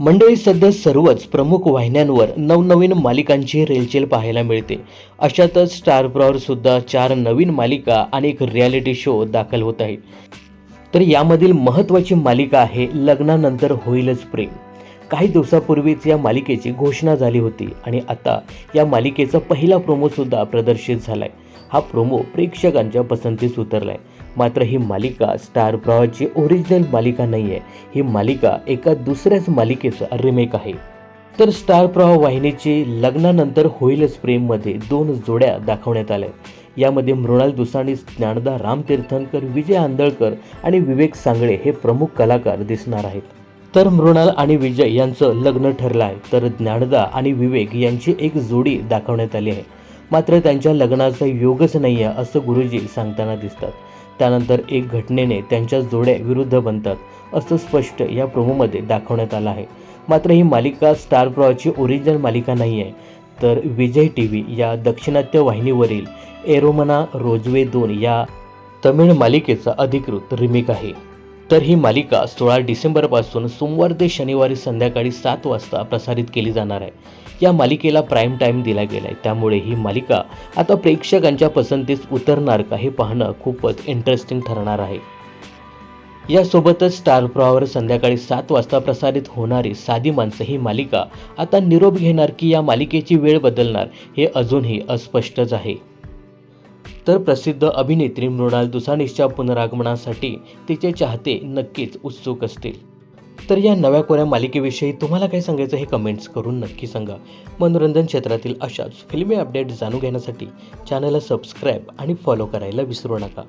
मंडळी सध्या सर्वच प्रमुख वाहिन्यांवर नवनवीन मालिकांची रेलचेल पाहायला मिळते. अशातच स्टार प्रॉवर सुद्धा चार नवीन मालिका आणि एक रियालिटी शो दाखल होत आहे. तर यामधील महत्त्वाची मालिका आहे लग्नानंतर होईलच प्रेम. काही दिवसापूर्वीच या मालिकेची घोषणा झाली होती आणि आता या मालिकेचा पहिला प्रोमोसुद्धा प्रदर्शित झालाय. हा प्रोमो प्रेक्षकांच्या पसंतीस उतरलाय. मात्र ही मालिका स्टार प्रवाहाची ओरिजिनल मालिका नाही आहे ही मालिका एका दुसऱ्याच मालिकेचा रिमेक आहे. तर स्टार प्रवाह वाहिनीची लग्नानंतर होईलच प्रेममध्ये दोन जोड्या दाखवण्यात आल्या. यामध्ये मृणाल दुसाणी ज्ञानदा राम तीर्थंकर विजय आंदळकर आणि विवेक सांगळे हे प्रमुख कलाकार दिसणार आहेत. तर मृणाल आणि विजय यांचं लग्न ठरलं आहे. तर ज्ञानदा आणि विवेक यांची एक जोडी दाखवण्यात आली आहे. मात्र त्यांच्या लग्नाचा योगच नाही आहे असं गुरुजी सांगताना दिसतात. त्यानंतर एक घटनेने त्यांच्या जोड्या विरुद्ध बनतात असं स्पष्ट या प्रोमोमध्ये दाखवण्यात आलं आहे. मात्र ही मालिका स्टार प्रॉची ओरिजिनल मालिका नाही आहे. तर विजय टी व्ही या दक्षिणात्य वाहिनीवरील एरोमना रोजवे दोन या तमिळ मालिकेचा अधिकृत रिमेक आहे. तर ही मालिका सोळा डिसेंबरपासून सोमवार ते शनिवारी संध्याकाळी सात वाजता प्रसारित केली जाणार आहे. या मालिकेला प्राईम टाईम दिला गेला आहे त्यामुळे ही मालिका आता प्रेक्षकांच्या पसंतीस उतरणार का हे पाहणं खूपच इंटरेस्टिंग ठरणार आहे. यासोबतच स्टार प्रवाहावर संध्याकाळी सात वाजता प्रसारित होणारी साधी माणसं ही मालिका आता निरोप घेणार की या मालिकेची वेळ बदलणार हे अजूनही अस्पष्टच आहे. तर प्रसिद्ध अभिनेत्री मृणाल दुसानीच्या पुनरागमनासाठी तिचे चाहते नक्कीच उत्सुक असतील. तर या नव्या कोऱ्या मालिकेविषयी तुम्हाला काय सांगायचं हे कमेंट्स करून नक्की सांगा. मनोरंजन क्षेत्रातील अशाच फिल्मी अपडेट जाणून घेण्यासाठी चॅनलला सबस्क्राईब आणि फॉलो करायला विसरू नका.